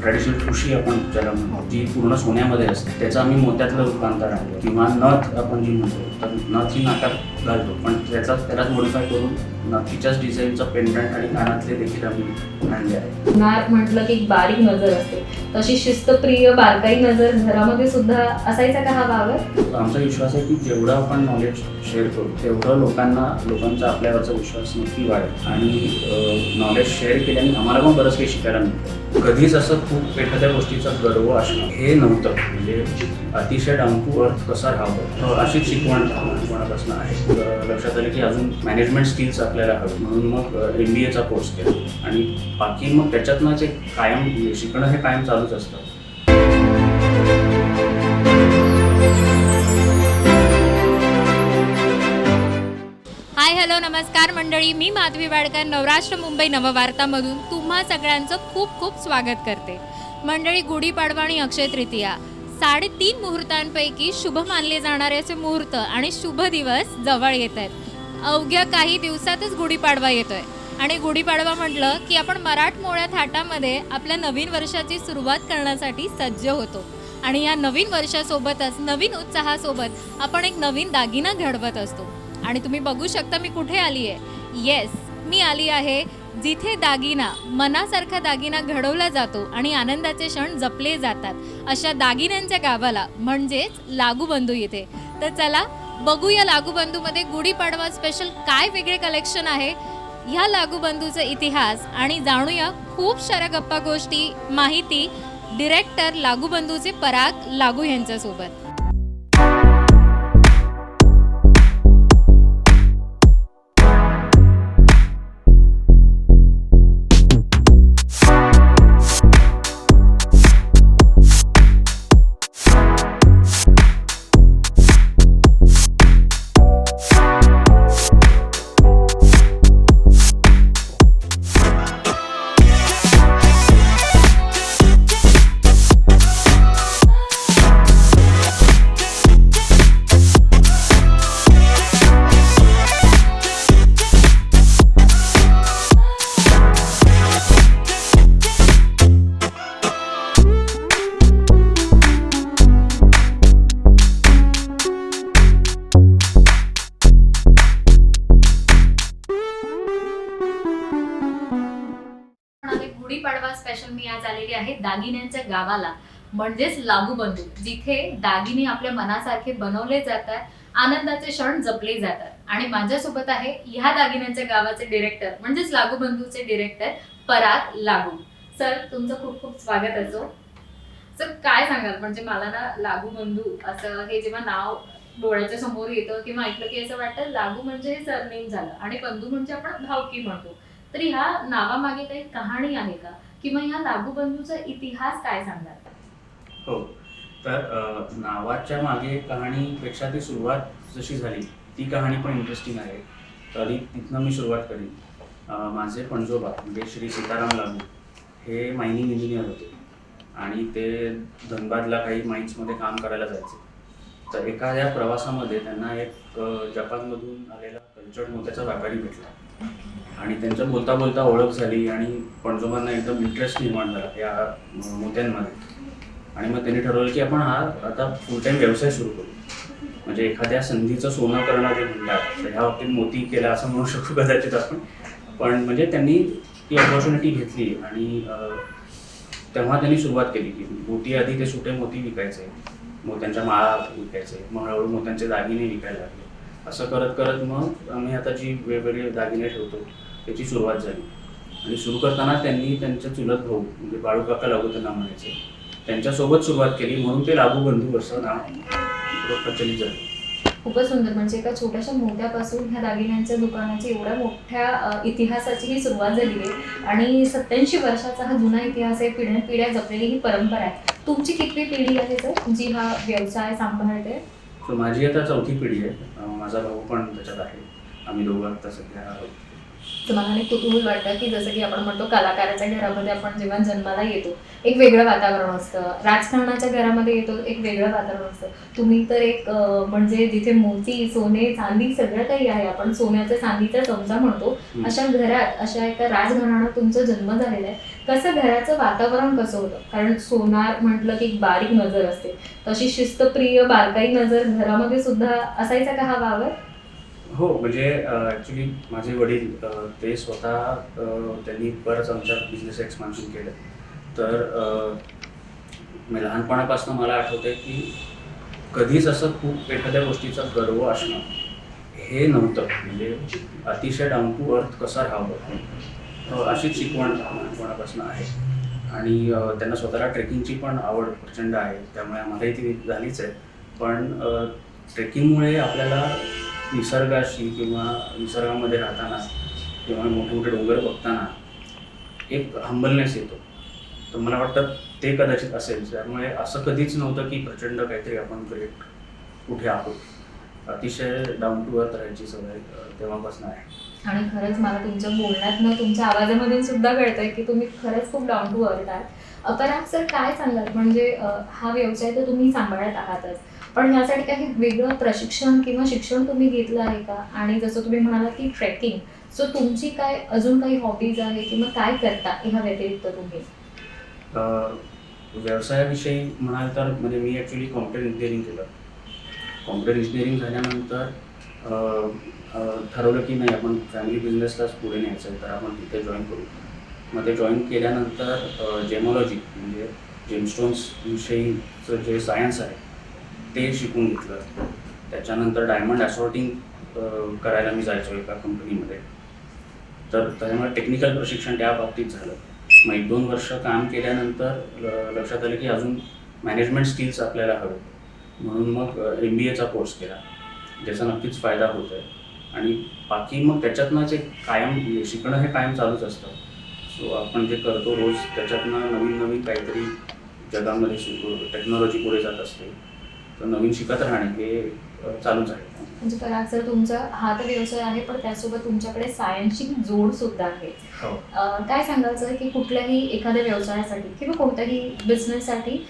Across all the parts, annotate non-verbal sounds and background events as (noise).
Traditional ठुशी आपण ज्याला म्हणतो जी पूर्ण सोन्यामध्ये असते त्याचं आम्ही मोत्यातलं रूपांतर आहे. किंवा नथ आपण जी म्हणतो तर नथ ही नाकात घालतो. पण त्याचा त्यालाच मॉडिफाय करून नथीच्याच डिझाईनचं पेंडंट आणि कानातले देखील आम्ही आणले आहे नाक म्हटलं की एक बारीक नजर असते. तशी शिस्तप्रिय बारकाई नजर घरामध्ये सुद्धा असायचा का हा वावर? आमचा विश्वास आहे की जेवढं आपण नॉलेज शेअर करू तेवढं लोकांना लोकांचा आपल्यावरचा विश्वास नक्की वाढेल. आणि नॉलेज शेअर केल्याने आम्हाला पण बरंच काही शिकायला मिळतं. कधीच असं खूप एखाद्या गोष्टीचा गर्व असणं हे नव्हतं. म्हणजे अतिशय टू अर्थ कसा राहावं अशीच शिकवण शिकवणापासून आहे. लक्षात आलं की अजून मॅनेजमेंट स्किल्स आपल्याला हवी म्हणून मग एम बी एचा कोर्स केला. आणि बाकी मग त्याच्यातनं जे कायम शिकणं हे कायम चालूच असतं. हाय हॅलो नमस्कार मंडळी. मी माधवी वाडकर नवराष्ट्र मुंबई नववार्तामधून तुम्हा सगळ्यांचं खूप खूप स्वागत करते. मंडळी गुढीपाडवा आणि अक्षय तृतीया. साडेतीन मुहूर्तांपैकी शुभ मानले जाणारे असे मुहूर्त आणि शुभ दिवस जवळ येत आहेत. अवघ्या काही दिवसातच गुढीपाडवा येतोय. आणि गुढीपाडवा म्हटलं की आपण मराठमोळ्या थाटामध्ये आपल्या नवीन वर्षाची सुरुवात करण्यासाठी सज्ज होतो. आणि या नवीन वर्षासोबतच नवीन उत्साहासोबत आपण एक नवीन दागिना घडवत असतो. आणि तुम्ही बघू शकता मी कुठे आली आहे येस मी आली आहे जिथे दागिना मनासारखा दागिना घडवला जातो आणि आनंदाचे क्षण जपले जातात. अशा दागिन्यांच्या गावाला म्हणजेच लागूबंधू येते. तर चला बघूया लागूबंधूमध्ये गुढीपाडवा स्पेशल काय वेगळे कलेक्शन आहे? ह्या लागूबंधूचा इतिहास आणि जाणूया खूप साऱ्या गप्पा गोष्टी माहिती. डिरेक्टर लागूबंधूचे पराग लागू यांच्यासोबत. म्हणजेच म्हणजेच लागूबंधू जिथे दागिने आपल्या मनासारखे बनवले जातात आनंदाचे क्षण जपले जातात. आणि माझ्यासोबत आहे ह्या दागिन्यांच्या गावाचे डिरेक्टर म्हणजेच लागू बंधूचे डिरेक्टर पराग लागू. सर तुमचं खूप खूप स्वागत असो. सर काय सांगाल? म्हणजे मला ना लागूबंधू असं हे जेव्हा नाव डोळ्याच्या समोर येतं किंवा ऐकलं की असं वाटतं लागू म्हणजे हे सरनेम झालं आणि बंधू म्हणजे आपण भावकी म्हणतो. तरी ह्या नावामागे काही कहाणी आहे का? किंवा ह्या लागूबंधूचा इतिहास काय सांगणार हो. तर नावाच्या मागे कहाणीपेक्षा ती सुरुवात जशी झाली ती कहाणी पण इंटरेस्टिंग आहे. तरी तिथनं मी सुरुवात करीन. माझे पणजोबा म्हणजे श्री सीताराम लागू हे मायनिंग इंजिनियर होते. आणि ते धनबादला काही माइन्समध्ये काम करायला जायचे. तर एखाद्या प्रवासामध्ये त्यांना एक जपानमधून आलेला कल्चर्ड मोत्याचा व्यापारी भेटला. आणि त्यांच्या बोलता बोलता ओळख झाली आणि पणजोबांना एकदम इंटरेस्ट निर्माण झाला या मोत्यांमध्ये. आणि मग त्यांनी ठरवलं की आपण हा आता फुल टाईम व्यवसाय सुरू करू. म्हणजे एखाद्या संधीचं सोनं करणं जे म्हणतात तर ह्या बाबतीत मोती केला असं म्हणू शकतो (laughs) कदाचित आपण. पण म्हणजे त्यांनी ती ऑपॉर्च्युनिटी घेतली आणि तेव्हा त्यांनी सुरुवात केली की मोती आधी ते सुटे मोती विकायचे. मोत्यांच्या माळा विकायचे. मग हळूहळू मोत्यांचे दागिने विकायला लागले. असं करत करत मग आम्ही आता जी वेगवेगळे दागिने ठेवतो त्याची सुरुवात झाली. आणि सुरू करताना त्यांनी त्यांच्या चुलत भाऊ म्हणजे बाळूकाका लागू त्यांना म्हणायचे त्यांच्यासोबत सुरुवात केली म्हणून ते लागू बंधू असं नाव प्रचलित झालं. खूपच सुंदर. म्हणजे एका छोट्याशा मोत्यापासून ह्या दागिन्यांच्या दुकानाची एवढ्या मोठ्या इतिहासाची ही सुरुवात झालेली आहे. आणि सत्याऐंशी वर्षाचा हा जुना इतिहास आहे पिढ्या पिढ्या जपलेली ही परंपरा आहे. तुमची कितवी पिढी आहे सर? जी हा व्यवसाय सांभाळते सो माझी आता चौथी पिढी आहे. माझा भाऊ पण त्याच्यात आहे. आम्ही दोघं आता सध्या तुम्हाला आणि कुतूहल वाटतं की जसं की आपण म्हणतो कलाकाराच्या घरामध्ये आपण जेव्हा जन्माला येतो एक वेगळं वातावरण असतं. राजकारणाच्या घरामध्ये येतो एक वेगळं वातावरण असतं. तुम्ही तर एक म्हणजे जिथे मोती सोने चांदी सगळं काही आहे आपण सोन्याच्या चांदीचा चमचा म्हणतो. अशा घरात अशा एका राजघराण्यात तुमचा जन्म झालेला आहे. कसं घराचं वातावरण कसं होतं? कारण सोनार म्हटलं की एक बारीक नजर असते. तशी शिस्तप्रिय बारकाई नजर घरामध्ये सुद्धा असायचा का हा वावर? हो म्हणजे ॲक्च्युली माझे वडील ते स्वतः त्यांनी बरंच आमच्या बिझनेस एक्सपान्शन केलं. तर मी लहानपणापासून मला आठवतं की कधीच असं खूप एखाद्या गोष्टीचा गर्व असणं हे नव्हतं. म्हणजे अतिशय डाऊन टू अर्थ कसं राहावं? अशीच शिकवण लहानपणापासून आहे. आणि त्यांना स्वतःला ट्रेकिंगची पण आवड प्रचंड आहे. त्यामुळे आम्हालाही ती झालीच आहे. पण ट्रेकिंगमुळे आपल्याला निसर्गाशी किंवा निसर्गामध्ये राहताना किंवा मोठे मोठे डोंगर बघताना एक हंबलनेस येतो. तर मला वाटतं ते कदाचित असेल. त्यामुळे असं कधीच नव्हतं की प्रचंड काहीतरी आपण क्रिएट कुठे आहोत. अतिशय डाऊन टू अर्थ राहायची सवय तेव्हापासून आहे. आणि खरंच मला तुमच्या बोलण्यातनं तुमच्या आवाजामधून सुद्धा कळतंय की तुम्ही खरंच खूप डाऊन टू अर्थ आहात. अपराग सर काय सांगाल? म्हणजे हा व्यवसाय तर तुम्ही सांभाळत आहातच. पण यासाठी काही वेगळं प्रशिक्षण किंवा शिक्षण तुम्ही घेतलं आहे का? आणि जसं तुम्ही म्हणालात की ट्रेकिंग सो तुमची काय अजून काही हॉबीज आहे किंवा काय करता ह्या व्यतिरिक्त तुम्ही? व्यवसायाविषयी म्हणाल तर म्हणजे मी ॲक्च्युली कॉम्प्युटर इंजिनिअरिंग केलं. कॉम्प्युटर इंजिनिअरिंग झाल्यानंतर ठरवलं की नाही आपण फॅमिली बिझनेसलाच पुढे न्यायचं आहे तर आपण तिथे जॉईन करू. मग ते जॉईन केल्यानंतर जेमॉलॉजी म्हणजे जेमस्टोन्सविषयीचं जे सायन्स आहे ते शिकून घेतलं. त्याच्यानंतर डायमंड असॉर्टिंग करायला मी जायचो एका कंपनीमध्ये तर त्याच्यामुळे टेक्निकल प्रशिक्षण त्या बाबतीत झालं. मग एक दोन वर्ष काम केल्यानंतर ल- लक्षात आलं की अजून मॅनेजमेंट स्किल्स आपल्याला हवे. म्हणून मग एम बी एचा कोर्स केला. ज्याचा नक्कीच फायदा होतो आहे आणि बाकी मग त्याच्यातनं जे कायम शिकणं हे कायम चालूच असतं. सो आपण जे करतो रोज त्याच्यातनं नवीन नवीन काहीतरी जगामध्ये शिकू टेक्नॉलॉजी पुढे जात असते. नवीन शिकत राहणे हे चालूच आहे. म्हणजे पराग सर तुमचा हा तर व्यवसाय आहे पण त्यासोबत तुमच्याकडे सायन्सची जोड सुद्धा आहे. हो. काय सांगायचं की कुठल्याही एखाद्या व्यवसायासाठी किंवा कोणत्याही बिझनेससाठी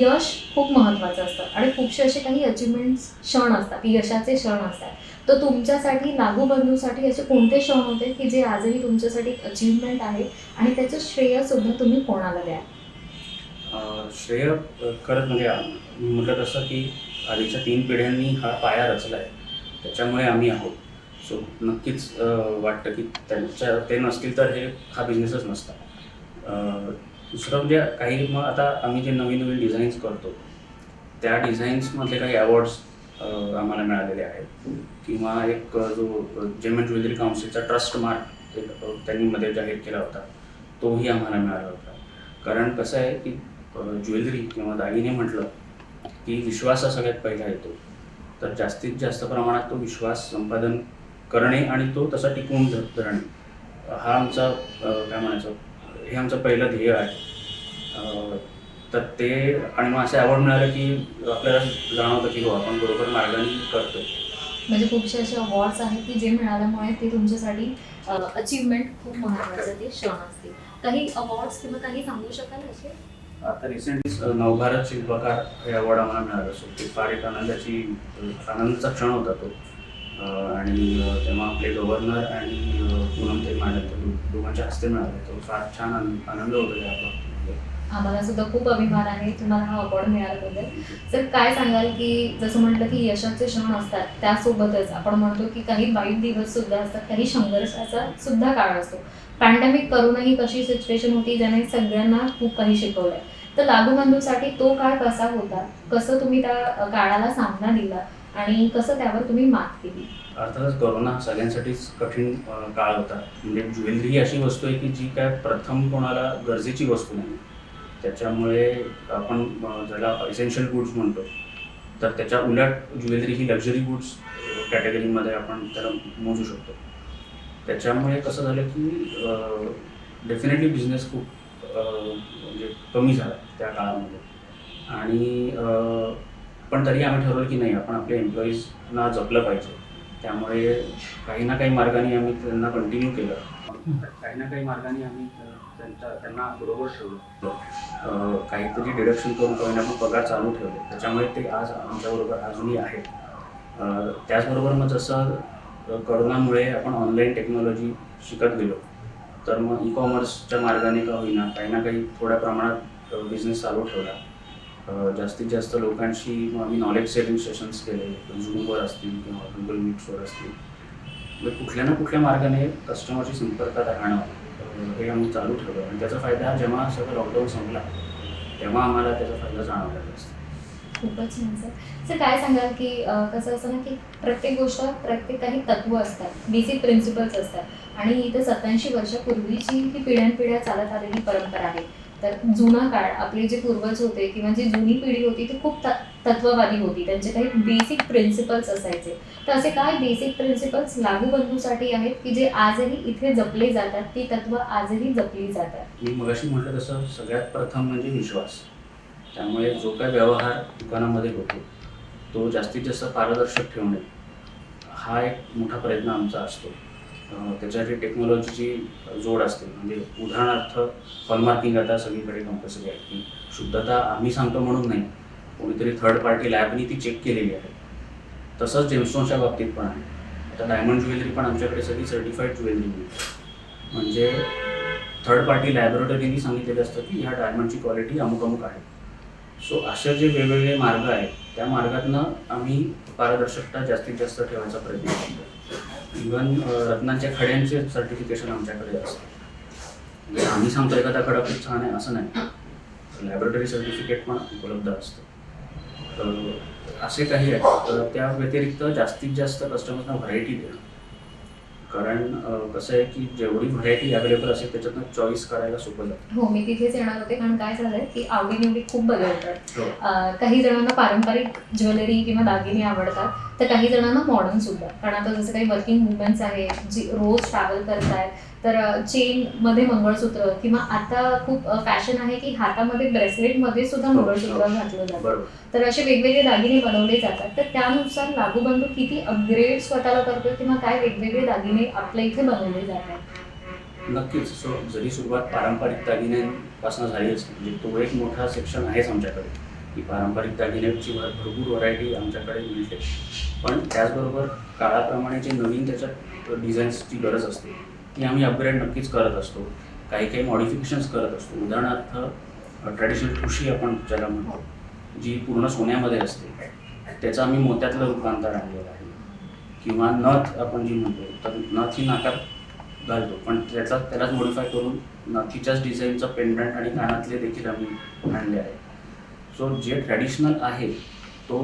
यश खूप महत्त्वाचं असतं. आणि खूपसे असे काही अचिव्हमेंट्स क्षण असतात यशाचे क्षण असतात. तर तुमच्यासाठी लागू बंधूसाठी असे कोणते क्षण होते की जे आजही तुमच्यासाठी अचिव्हमेंट आहे आणि त्याचं श्रेय सुद्धा तुम्ही कोणाला द्या श्रेय करत खरंच म्हणजे मी म्हटलं तसं की आधीच्या तीन पिढ्यांनी हा पाया रचला आहे त्याच्यामुळे आम्ही आहोत. सो नक्कीच वाटतं की त्यांच्या ते नसतील तर हे हा बिझनेसच नसता. दुसरं म्हणजे काही मग आता आम्ही जे नवीन नवीन डिझाईन्स करतो त्या डिझाईन्समधले काही अवॉर्ड्स आम्हाला मिळालेले आहेत. किंवा एक जो जेमन ज्वेलरी काउन्सिलचा ट्रस्ट मार्क त्यांनी मध्ये जाहीर केला होता तोही आम्हाला मिळाला होता. कारण कसं आहे की ज्वेलरी किंवा दागिने म्हटलं की विश्वास हा सगळ्यात पहिला येतो. तर जास्तीत जास्त प्रमाणात तो विश्वास संपादन करणे आणि तो तसा टिकवून धरणे. हा आमचा काय म्हणायचं हे आमचं पहिलं ध्येय आहे. तर ते आणि मग असे आवड मिळालं की आपल्याला जाणवतं की हो आपण बरोबर मार्गाने करतो म्हणजे खूपसे असे अवॉर्ड्स आहेत की जे मिळाल्यामुळे ते तुमच्यासाठी अचिव्हमेंट खूप महत्त्वाचं ते क्षण असते काही अवॉर्ड्स किंवा काही सांगू शकाल असे? आता रिसेंटली नवभारत शिल्पकार हे अवॉर्ड आम्हाला मिळालं. सो ते फार एक आनंदाची आनंदाचा क्षण होता तो. आणि तेव्हा आपले गव्हर्नर आणि पूनम ते माझ्या दोघांच्या हस्ते मिळाले. तो फार छान आनंद होतो त्या आम्हाला सुद्धा खूप अभिमान आहे. तुम्हाला हा अवॉर्ड मिळाल्याबद्दल. तर काय सांगाल की जसं म्हटलं की यशाचे क्षण असतात त्यासोबतच आपण म्हणतो की काही वाईट दिवस सुद्धा असतात काही संघर्षाचा सुद्धा काळ असतो. पॅन्डेमिक करूनही कशी सिच्युएशन होती ज्याने सगळ्यांना खूप काही शिकवलंय. तर लागूबंधूसाठी तो काळ कसा होता? कसं तुम्ही त्या काळाला सामना दिला? आणि कसं त्यावर तुम्ही मात केली? अर्थातच कोरोना हा सगळ्यांसाठीच कठीण काळ होता. म्हणजे ज्वेलरी ही अशी वस्तू आहे की जी काय प्रथम कोणाला गरजेची वस्तू नाही. त्याच्यामुळे आपण ज्याला एसेन्शियल गुड्स म्हणतो तर त्याच्या उलट ज्वेलरी ही लक्झरी गुड्स कॅटेगरीमध्ये आपण त्याला मोजू शकतो. त्याच्यामुळे कसं झालं की डेफिनेटली बिझनेस खूप म्हणजे कमी झाला त्या काळामध्ये. आणि पण तरी आम्ही ठरवलं की नाही आपण आपल्या एम्प्लॉईजना जपलं पाहिजे. त्यामुळे काही ना काही मार्गाने आम्ही त्यांना कंटिन्यू केलं. काही ना काही मार्गाने आम्ही त्यांचा त्यांच्या त्यांना बरोबर ठेवलं. काहीतरी डिडक्शन करून काही आपण पगार चालू ठेवले. त्याच्यामुळे ते आज आमच्याबरोबर अजूनही आहेत. त्याचबरोबर मग जसं करोनामुळे आपण ऑनलाईन टेक्नॉलॉजी शिकत गेलो. तर मग ई कॉमर्सच्या मार्गाने का होईना काही ना काही थोड्या प्रमाणात बिझनेस चालू ठेवला. जास्तीत जास्त लोकांशी मग आम्ही नॉलेज शेअरिंग सेशन्स केले. झूमवर असतील किंवा गुगल मीट्सवर असतील. म्हणजे कुठल्या ना कुठल्या मार्गाने कस्टमरशी संपर्कात राहणं हे आम्ही चालू ठेवलं. आणि त्याचा फायदा जेव्हा सगळं लॉकडाऊन संपला तेव्हा आम्हाला त्याचा फायदा जाणवला जास्त. खूपच छान सर सर काय सांगाल की कसं असतं ना की प्रत्येक गोष्ट प्रत्येक काही तत्व असतात. बेसिक प्रिन्सिपल्स असतात. आणि इथं सत्याऐंशी वर्षापूर्वीची ही पिढ्यानपिढ्या चालत आलेली परंपरा आहे. तर जुना काळ आपले जे पूर्वज होते किंवा जी जुनी पिढी होती ती खूप त- तत्ववादी होती. त्यांचे काही बेसिक प्रिन्सिपल्स असायचे. तर असे काय बेसिक प्रिन्सिपल्स लागू बंधूसाठी आहेत की जे आजही इथे जपले जातात? ती तत्व आजही जपली जातात. मी मगाशी म्हटलं तसं सगळ्यात प्रथम म्हणजे विश्वास. त्यामुळे जो काय व्यवहार दुकानामध्ये होतो तो जास्तीत जास्त पारदर्शक ठेवणे हा एक मोठा प्रयत्न आमचा असतो. त्याच्यासाठी टेक्नॉलॉजीची जोड असते म्हणजे उदाहरणार्थ फॉलमार्किंग आता सगळीकडे कंपल्सरी आहे की शुद्धता आम्ही सांगतो म्हणून नाही कोणीतरी थर्ड पार्टी लॅबनी ती चेक केलेली आहे. तसंच जेमस्टोनच्या बाबतीत पण आहे. आता डायमंड ज्वेलरी पण आमच्याकडे सगळी सर्टिफाईड ज्वेलरी मिळते म्हणजे थर्ड पार्टी लॅबोरेटरीनी सांगितलेलं असतं की ह्या डायमंडची क्वालिटी अमुक अमुक आहे. सो असे जे वेगवेगळे मार्ग आहेत त्या मार्गातनं आम्ही पारदर्शकता जास्तीत जास्त ठेवायचा प्रयत्न करतो इवन रत्नांच्या खड्यांचे सर्टिफिकेशन आमच्याकडे असतं. म्हणजे आम्ही सांगतो एखादा खडा खूप छान आहे असं नाही. लॅबोरेटरी सर्टिफिकेट पण उपलब्ध असतं. तर असे काही आहेत. तर त्या व्यतिरिक्त जास्तीत जास्त कस्टमर्सना व्हरायटी देणं कारण कसं आहे की जेवढी व्हरायटी अवेलेबल असेल त्याच्यातनं चॉईस करायला सोपं जातं. हो मी तिथेच येणार होते. कारण काय झालंय की आवडीनिवडी खूप बदलतात. हो. अं, काही जणांना पारंपरिक ज्वेलरी किंवा दागिने आवडतात तर काही जणांना मॉडर्न सुद्धा. कारण आता जसं काही वर्किंग वुमन्स आहेत जी रोज ट्रॅव्हल करतायत तर चेन मध्ये मंगळसूत्र किंवा आता खूप फॅशन आहे की हातामध्ये ब्रेसलेटमध्ये सुद्धा हो, मंगळसूत्र हो. घातलं जातं. तर असे वेगवेगळे दागिने बनवले जातात. तर त्यानुसार लागूबंधू किती अपग्रेड स्वतःला करतो किंवा काय वेगवेगळे दागिने आपल्या इथे बनवले जातात? नक्कीच. सो जरी सुरुवात पारंपरिक दागिन्यांपासून झाली असली म्हणजे तो एक मोठा सेक्शन आहेच आमच्याकडे. की पारंपरिक दागिन्यांची भर भरपूर व्हरायटी आमच्याकडे मिळते. पण त्याचबरोबर काळाप्रमाणे जे नवीन त्याच्यात डिझाईन्सची गरज असते ती आम्ही अपग्रेड नक्कीच करत असतो. काही काही मॉडिफिकेशन्स करत असतो. उदाहरणार्थ ट्रॅडिशनल ठुशी आपण ज्याला म्हणतो जी पूर्ण सोन्यामध्ये असते त्याचं आम्ही मोत्यातलं रूपांतर आणलेलं आहे. किंवा नथ आपण जी म्हणतो तर नथ ही नाकात घालतो. पण त्याचा त्यालाच मॉडिफाय करून नथीच्याच डिझाईनचं पेंडंट आणि कानातले देखील आम्ही आणले आहे. सो जे ट्रॅडिशनल आहे तो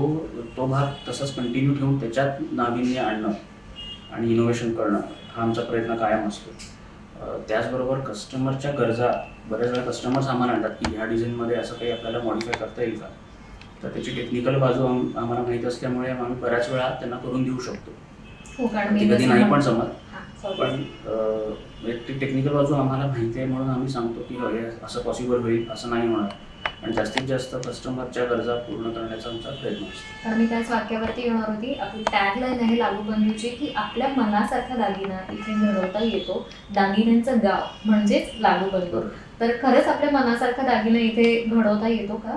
तो भाग तसाच कंटिन्यू ठेवून त्याच्यात नाविन्य आणणं आणि इनोव्हेशन करणं हा आमचा प्रयत्न कायम असतो. त्याचबरोबर कस्टमरच्या गरजा बऱ्याच वेळा कस्टमर्स आम्हाला आणतात की ह्या डिझाईनमध्ये असं काही आपल्याला मॉडिफाय करता येईल का? तर त्याची टेक्निकल बाजू आम- आम्हाला माहीत असल्यामुळे आम्ही बऱ्याच वेळा त्यांना करून देऊ शकतो. हो कधी नाही पण sorry. पण ती टेक्निकल बाजू आम्हाला माहिती आहे म्हणून आम्ही सांगतो की असं पॉसिबल होईल असं नाही होणार. आणि जास्तीत जास्त कस्टमरच्या गरजा पूर्ण करण्याचा आमचा प्रयत्न असतो. तर मी त्याच वाक्यावरती येणार होती. आपली टॅगलाईन आहे लागूबंधूची की आपल्या मनासारखा दागिना इथे घडवता येतो. दागिन्यांचं गाव म्हणजेच लागूबंधू. बरोबर. तर खरंच आपल्या मनासारखा दागिना इथे घडवता येतो का?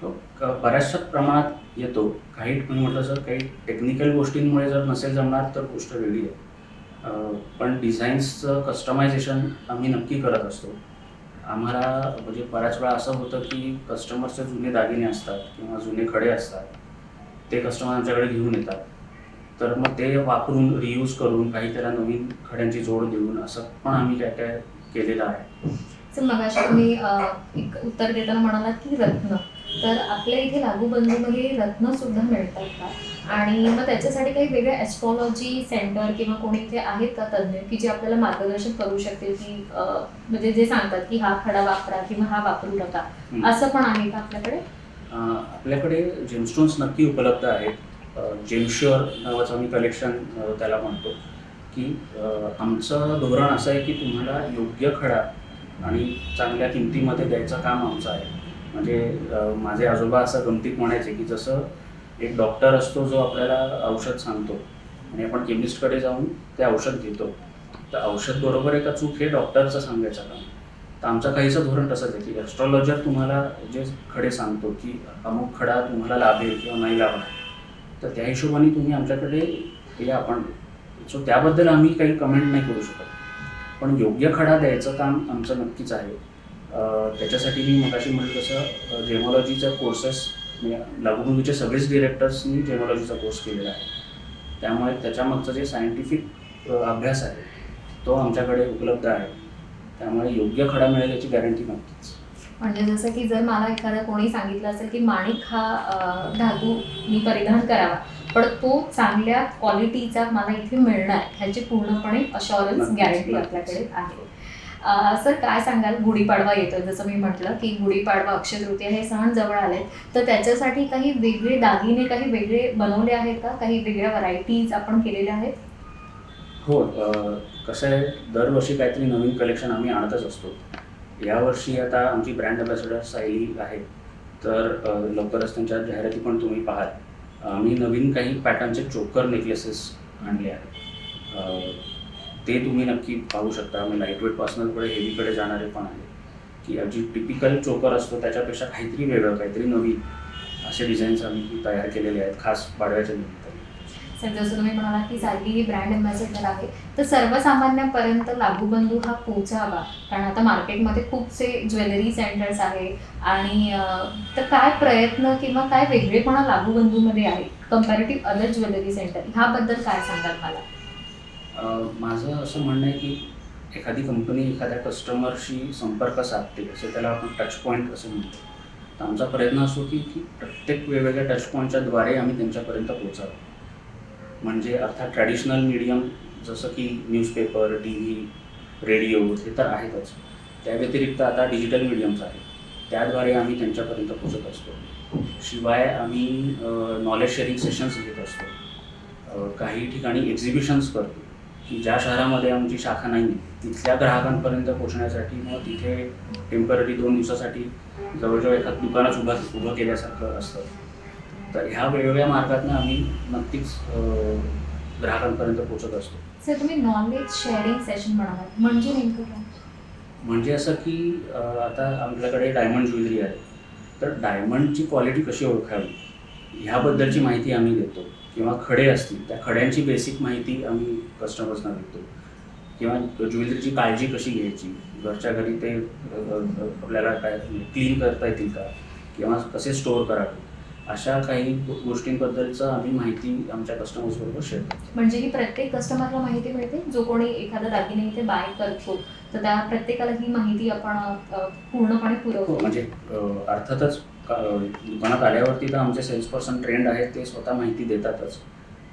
तो क- बऱ्याचशा प्रमाणात येतो. काही म्हटलं सर काही टेक्निकल गोष्टींमुळे जर नसेल जमणार तर गोष्ट वेगळी आहे. पण डिझाईन्सचं कस्टमायझेशन आम्ही नक्की करत असतो. आम्हाला म्हणजे बऱ्याच वेळा असं होतं की कस्टमरचे जुने दागिने असतात किंवा जुने खडे असतात ते कस्टमर आमच्याकडे घेऊन येतात. तर मग ते वापरून रियूज करून काही त्याला नवीन खड्यांची जोड देऊन असं पण आम्ही काय काय केलेलं आहे. सर तुम्ही एक उत्तर देताना म्हणालात की रत्न. तर आपल्या इथे लागूबंधूमध्ये रत्न सुद्धा मिळतात का? आणि मग त्याच्यासाठी काही वेगळे ॲस्ट्रॉलॉजी सेंटर किंवा कोणी इथे आहेत का तज्ज्ञ की जे आपल्याला मार्गदर्शन करू शकतील की म्हणजे जे सांगतात की हा खडा वापरा किंवा हा वापरू नका. असं पण आहे का आपल्याकडे? आपल्याकडे जेमस्टोन्स नक्की उपलब्ध आहेत. जेमश्युअर नावाचं आम्ही कलेक्शन त्याला म्हणतो की आमचं धोरण असं आहे की तुम्हाला योग्य खडा आणि चांगल्या किमतीमध्ये द्यायचं काम आमचं आहे. म्हणजे माझे आजोबा असं गमतीत म्हणायचे की जसं एक डॉक्टर असतो जो आपल्याला औषध सांगतो. आणि आपण केमिस्टकडे जाऊन ते औषध घेतो. तर औषध बरोबर आहे का चूक हे डॉक्टरचं सांगायचं काम तर आमचं काहीसं धोरण तसंच आहे की ॲस्ट्रॉलॉजर तुम्हाला जे खडे सांगतो की अमुक खडा तुम्हाला लाभेल किंवा नाही लाभणार तर त्या हिशोबाने तुम्ही आमच्याकडे हे आपण सो त्याबद्दल आम्ही काही कमेंट नाही करू शकत. पण योग्य खडा द्यायचं काम आमचं नक्कीच आहे. त्याच्यासाठी मी मगाशी म्हटलं तसं जेमॉलॉजीचा कोर्सेस म्हणजे लागूभूमीचे सगळेच डिरेक्टर्सनी जेमॉलॉजीचा कोर्स केलेला आहे. त्यामुळे त्याच्यामागचं जे सायंटिफिक अभ्यास आहे तो आमच्याकडे उपलब्ध आहे. त्यामुळे योग्य खडा मिळेल याची गॅरंटी नक्कीच. म्हणजे जसं की जर मला एखादा कोणी सांगितलं असेल की माणिक हा धातू मी परिधान करावा पण तो चांगल्या क्वालिटीचा मला इथे मिळणार ह्याची पूर्णपणे अशॉरन्स गॅरंटी. आपल्याकडे आहे. सर काय सांगाल? गुढीपाडवा येतोय जसं मी म्हटलं की गुढीपाडवा अक्षय तृतीया हे सण जवळ आले तर त्याच्यासाठी काही वेगळे दागिने काही वेगळे बनवले आहेत का? काही वेगळ्या व्हरायटीज आपण केलेल्या आहेत? हो कसं आहे दरवर्षी काहीतरी नवीन कलेक्शन आम्ही आणतच असतो. यावर्षी आता आमची ब्रँड अम्बॅसेडर सायली आहे. तर लवकरच त्यांच्या जाहिराती पण तुम्ही पाहाल. आम्ही नवीन काही पॅटर्नचे चोकर नेकलेसेस आणले आहेत. ते तुम्ही नक्की पाहू शकता. मग लाइट वेटपासून पुढे हेवीकडे जाणारे पण आहे की जी टिपिकल चोकर असतो त्याच्यापेक्षा काहीतरी वेगळं काहीतरी नवीन असे डिझाईन्स आम्ही तयार केलेले आहेत खास पाडव्याच्या निमित्ताने. सर जसं तुम्ही म्हणाला की सायली ही ब्रँड अम्बॅसेडर आहे तर सर्वसामान्यांपर्यंत लागूबंधू हा पोचावा कारण आता मार्केटमध्ये खूपसे ज्वेलरी सेंटर्स आहे आणि तर काय प्रयत्न किंवा काय वेगळेपणा लागूबंधूमध्ये आहे कम्पॅरेटिव्ह अदर ज्वेलरी सेंटर ह्याबद्दल काय सांगाल मला? माझं असं म्हणणं आहे की एखादी कंपनी एखाद्या कस्टमरशी संपर्क साधते असं त्याला आपण टच पॉईंट असं म्हणतो. तर आमचा प्रयत्न असतो की की प्रत्येक वेगवेगळ्या टच पॉईंटच्याद्वारे आम्ही त्यांच्यापर्यंत पोचावं म्हणजे अर्थात ट्रॅडिशनल मीडियम जसं की न्यूजपेपर टी व्ही रेडिओ हे तर आहेतच. त्या व्यतिरिक्त आता डिजिटल मीडियम्स आहेत. त्याद्वारे आम्ही त्यांच्यापर्यंत पोचत असतो. शिवाय आम्ही नॉलेज शेअरिंग सेशन्स घेत असतो. काही ठिकाणी एक्झिबिशन्स करतो. की ज्या शहरामध्ये आमची शाखा नाही तिथल्या ग्राहकांपर्यंत पोहोचण्यासाठी मग तिथे टेंपररी दोन दिवसासाठी जवळजवळ एखाद दुकानच उभा उभं केल्यासारखं असतं. तर ह्या वेगवेगळ्या मार्गातनं आम्ही नक्कीच ग्राहकांपर्यंत पोहोचत असतो. सर तुम्ही नॉलेज शेअरिंग सेशन म्हणजे नेमकं काय? म्हणजे असं की आता आपल्याकडे डायमंड ज्वेलरी आहे. तर डायमंडची क्वालिटी कशी ओळखावी? ह्याबद्दलची माहिती आम्ही देतो. किंवा खडे असतील त्या खड्यांची बेसिक माहिती आम्ही कस्टमर्सना देतो. किंवा ज्वेलरीची काळजी कशी घ्यायची? घरच्या घरी ते आपल्याला काय क्लीन करता येतील का? किंवा कसे स्टोअर करावे? अशा काही गोष्टींबद्दलचं आम्ही माहिती आमच्या कस्टमर्सबरोबर शेअर करतो. म्हणजे ही प्रत्येक कस्टमरला माहिती मिळते. जो कोणी एखादा दागिने इथे बाय करतो तर त्या प्रत्येकाला ही माहिती आपण पूर्णपणे हो पुरवतो म्हणजे अ, अर्थातच का- दुकानात आल्यावरती तर आमचे सेल्स पर्सन ट्रेंड आहेत ते स्वतः माहिती देतातच.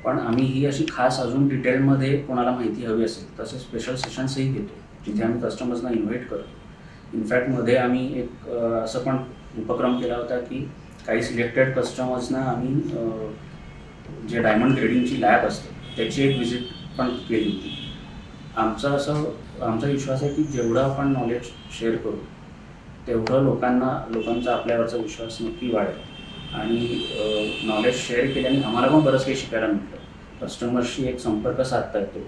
पण आम्ही ही अशी खास अजून डिटेलमध्ये कोणाला माहिती हवी असेल तसे स्पेशल सेशन्सही घेतो जिथे आम्ही कस्टमर्सना इन्व्हाइट करतो. इनफॅक्टमध्ये आम्ही एक असं पण उपक्रम केला होता की काही सिलेक्टेड कस्टमर्सना आम्ही जे डायमंड ग्रेडिंगची लॅब असते त्याची एक विजिट पण केली होती. आमचा असं आमचा विश्वास आहे की जेवढं आपण नॉलेज शेअर करू तेवढं लोकांना लोकांचा आपल्यावरचा विश्वास नक्की वाढेल. आणि नॉलेज शेअर केल्याने आम्हाला पण बरंच काही शिकायला मिळतं. कस्टमरशी एक संपर्क साधता येतो.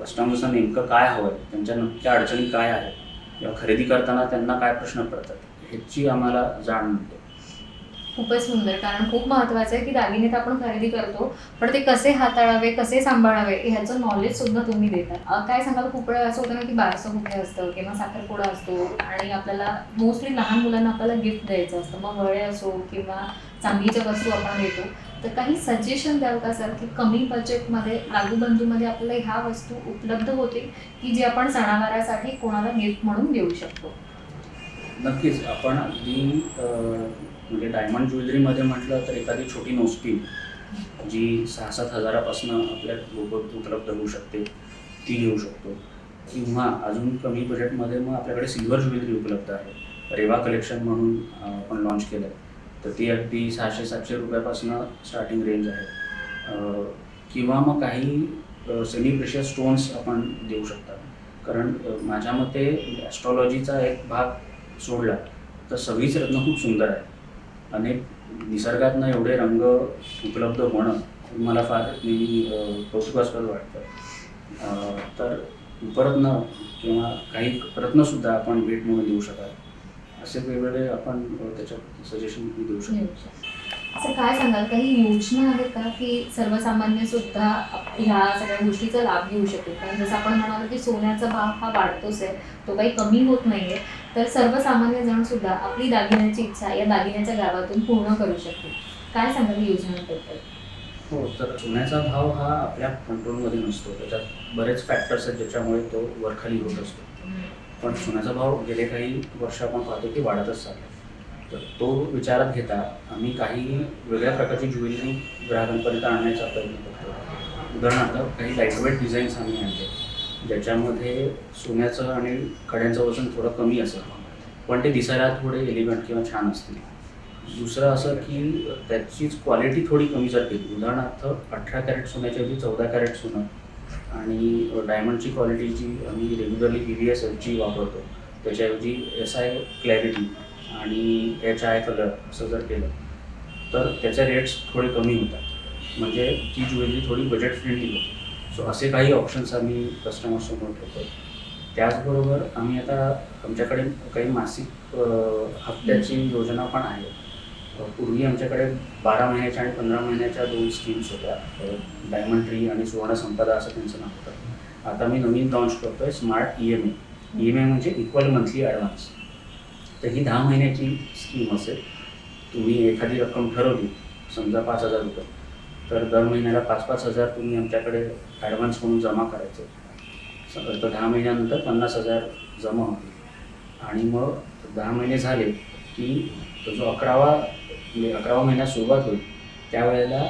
कस्टमर्सना नेमकं काय हवं आहे त्यांच्या नक्क्या अडचणी काय आहेत? किंवा खरेदी करताना त्यांना काय प्रश्न पडतात? ह्याची आम्हाला जाण मिळते. खूपच सुंदर. कारण खूप महत्वाचं आहे की दागिने तर आपण खरेदी करतो पण ते कसे हाताळावे कसे सांभाळावे ह्याचं नॉलेज सुद्धा तुम्ही देता. काय सांगाल खूप वेळा असं होतं ना की बारसं कुठे असतं किंवा साखरपुडा असतो आणि आपल्याला मोस्टली लहान मुलांना आपल्याला गिफ्ट द्यायचं असतं. मग वळे असो किंवा चांदीच्या वस्तू आपण देतो. तर काही सजेशन द्याल का सर की कमी बजेटमध्ये लागूबंधूमध्ये आपल्याला ह्या वस्तू उपलब्ध होतील की जी आपण सणावारासाठी कोणाला गिफ्ट म्हणून देऊ शकतो? नक्कीच आपण अगदी म्हणजे डायमंड ज्वेलरीमध्ये म्हटलं तर एखादी छोटी नोस्पिन जी सहा सात हजारापासून आपल्या उप- उपलब्ध होऊ शकते ती घेऊ शकतो. किंवा अजून कमी बजेटमध्ये मग आपल्याकडे सिल्वर ज्वेलरी उपलब्ध आहे. रेवा कलेक्शन म्हणून आपण लॉन्च केलं आहे तर ती अगदी सहाशे सातशे रुपयापासून स्टार्टिंग रेंज आहे. किंवा मग काही सेमी प्रेशियस स्टोन्स आपण देऊ शकता. कारण माझ्या मते ॲस्ट्रॉलॉजीचा एक भाग सोडला तर सगळीच रत्न खूप सुंदर आहे अनेक निसर्गातनं एवढे रंग उपलब्ध होणं मला फार नेहमी कौतुकास्पद वाटतं. तर उपरत्न किंवा काही रत्नसुद्धा आपण भेट म्हणून देऊ शकाल. असे वेगवेगळे आपण त्याच्या त्याच्यात सजेशन देऊ शकतो. असं काय सांगाल? काही योजना आहेत का की सर्वसामान्य सुद्धा ह्या सगळ्या गोष्टीचा लाभ घेऊ शकेल? कारण जसं आपण म्हणालो की सोन्याचा भाव हा वाढतोच आहे तो काही कमी होत नाहीये. तर सर्वसामान्य जण सुद्धा आपली दागिन्याची इच्छा या दागिन्याच्या गावातून पूर्ण करू शकते काय सांगाल योजनांबद्दल? हो तर सोन्याचा भाव हा आपल्या कंट्रोलमध्ये नसतो. त्याच्यात बरेच फॅक्टर्स आहेत ज्याच्यामुळे तो वरखाली होत असतो. पण सोन्याचा भाव गेले काही वर्ष आपण पाहतो की वाढतच चालला तर तो विचारात घेता आम्ही काही वेगळ्या प्रकारची ज्वेलरी ग्राहकांपर्यंत आणण्याचा प्रयत्न करतो. उदाहरणार्थ काही लाईटवेट डिझाईन्स आम्ही आणले. ज्याच्यामध्ये सोन्याचं आणि कड्यांचं वजन थोडं कमी असेल. पण ते दिसायला थोडे एलिगंट किंवा छान असतील. दुसरं असं की त्याचीच क्वालिटी थोडी कमी जाते. उदाहरणार्थ अठरा कॅरेट सोन्याच्या ऐवजी चौदा कॅरेट सोनं आणि डायमंडची क्वालिटी जी आम्ही रेग्युलरली बी व्ही एस एलची वापरतो त्याच्याऐवजी एस आय क्लॅरिटी आणि एच आय कलर असं जर केलं तर त्याचे रेट्स थोडे कमी होतात. म्हणजे ती ज्वेलरी थोडी बजेट फ्रेंडली होती. सो असे काही ऑप्शन्स आम्ही कस्टमरसमोर ठेवतो त्याचबरोबर आम्ही आता आमच्याकडे काही मासिक हप्त्याची योजना पण आहे. पूर्वी आमच्याकडे बारा महिन्याच्या आणि पंधरा महिन्याच्या दोन स्कीम्स होत्या. डायमंड ट्री आणि सुवर्ण संपदा असं त्यांचं नाव होतं. आता मी नवीन लॉन्च करतो आहे smart E M A E M A म्हणजे इक्वल मंथली ॲडव्हान्स तर ही दहा महिन्याची स्कीम असेल. तुम्ही एखादी रक्कम ठरवली समजा पाच हजार रुपये. तर दर महिन्याला पाच पाच हजार तुम्ही आमच्याकडे ॲडव्हान्स म्हणून जमा करायचे. तर दहा महिन्यानंतर पन्नास हजार जमा होतील. आणि मग दहा महिने झाले की तो जो अकरावा म्हणजे अकरावा महिना सुरुवात होईल त्यावेळेला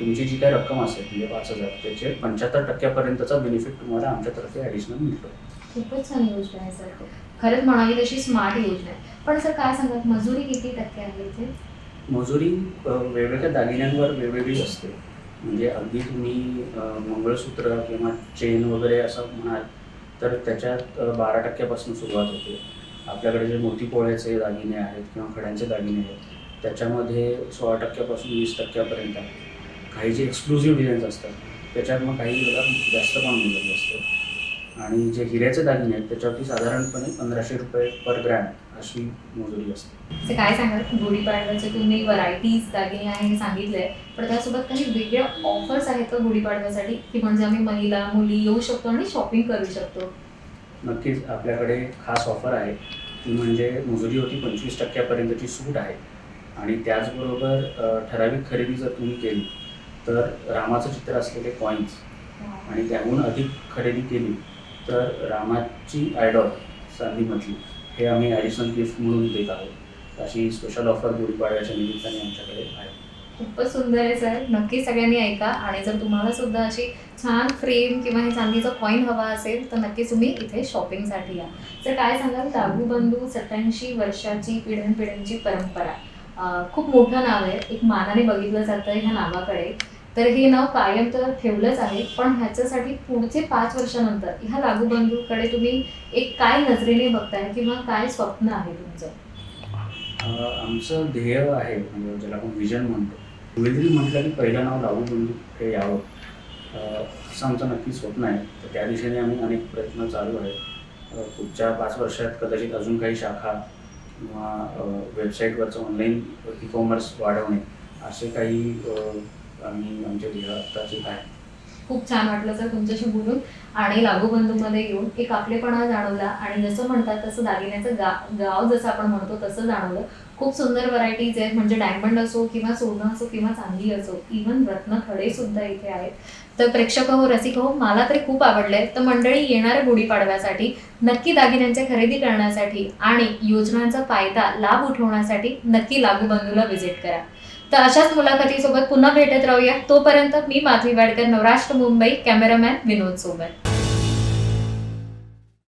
तुमची जी काही रक्कम असेल म्हणजे पाच हजार त्याचे पंच्याहत्तर टक्क्यापर्यंतचा बेनिफिट तुम्हाला आमच्यातर्फे ॲडिशनल मिळतो. खूपच छान योजना आहे सर खरंच म्हणावी तशी स्मार्ट योजना आहे. पण सर काय सांगाल? मजुरी किती टक्के आहे इथे? मजुरी वेगवेगळ्या दागिन्यांवर वेगवेगळी असते. म्हणजे अगदी तुम्ही मंगळसूत्र किंवा चेन वगैरे असं म्हणाल तर त्याच्यात बारा टक्क्यापासून सुरुवात होते. आपल्याकडे जे मोतीपोळ्याचे दागिने आहेत किंवा खड्यांचे दागिने आहेत त्याच्यामध्ये सोळा टक्क्यापासून वीस टक्क्यापर्यंत आहे काही जे एक्सक्लुझिव्ह डिझाईन्स असतात त्याच्यात मग काही वेळा जास्त पण मिळत असते. आणि जे हिऱ्याचे दागिने आहेत त्याच्यावरती साधारणपणे पंधराशे रुपये पर ग्रॅम अशी मजुरी असते. ते काय सांगाल गुढीपाडव्याचे तुम्ही व्हरायटीज दागिने आहे हे सांगितलंय पण त्यासोबत काही वेगळ्या ऑफर्स आहेत का गुढीपाडव्यासाठी की म्हणजे आम्ही महिला मुली येऊ शकतो आणि शॉपिंग करू शकतो? नक्कीच आपल्याकडे खास ऑफर आहे. ती म्हणजे मजुरीवरती पंचवीस टक्क्यापर्यंतची सूट आहे. आणि त्याचबरोबर ठराविक खरेदी जर तुम्ही केली तर रामाचं चित्र असलेले कॉईन्स आणि त्याहून अधिक खरेदी केली तर रामाची आयडॉल चांदीमधली हे आम्ही ॲडिशनल गिफ्ट म्हणून देत आहोत. अशी स्पेशल ऑफर गुढीपाडव्याच्या निमित्ताने आमच्याकडे आहे. खूपच सुंदर आहे सर नक्की सगळ्यांनी ऐका. आणि जर तुम्हाला सुद्धा अशी छान फ्रेम किंवा हे चांदीचा कॉईन हवा असेल तर नक्कीच तुम्ही इथे शॉपिंगसाठी या. सर काय सांगाल? दागू बंधू सत्याऐंशी वर्षाची पिढ्यानपिढ्यांची परंपरा. खूप मोठं नाव आहे. एक मानाने बघितलं जातं ह्या नावाकडे. तर हे नाव कायम तर ठेवलंच आहे पण ह्याच्यासाठी पुढचे पाच वर्षानंतर ह्या लागू बंधूकडे तुम्ही एक काय नजरेने बघताय किंवा काय स्वप्न आहे तुमचं? आमचं ध्येय आहे म्हणजे ज्याला आपण विजन म्हणतो. कुणीतरी म्हटलं की पहिलं नाव लागू बंधू हे यावं. असं आमचं नक्की स्वप्न आहे. तर त्या दिशेने आम्ही अनेक प्रयत्न चालू आहेत. पुढच्या पाच वर्षात कदाचित अजून काही शाखा किंवा वेबसाईटवरचं ऑनलाईन ई कॉमर्स वाढवणे असे काही आम्ही आमच्या ध्येय आहे खूप छान वाटलं सर तुमच्याशी बोलून. आणि लागोबंधूमध्ये येऊन एक आपलेपणा जाणवला आणि जसं म्हणतात तसं दागिन्याचं गा गाव जसं आपण म्हणतो तसं जाणवलं. खूप सुंदर व्हरायटीज आहेत. म्हणजे डायमंड असो किंवा सोनं असो किंवा चांदी असो इवन रत्न खडे सुद्धा इथे आहेत. तर प्रेक्षक हो रसिक हो मला तरी खूप आवडले तर मंडळी येणाऱ्या गुढीपाडव्यासाठी नक्की दागिन्यांच्या खरेदी करण्यासाठी आणि योजनांचा फायदा लाभ उठवण्यासाठी नक्की लागू बंधूला व्हिजिट करा. तर अशाच मुलाखतीसोबत पुन्हा भेटत राहूया. तोपर्यंत मी माधवी वाडकर नवराष्ट्र मुंबई कॅमेरामॅन विनोद सोबत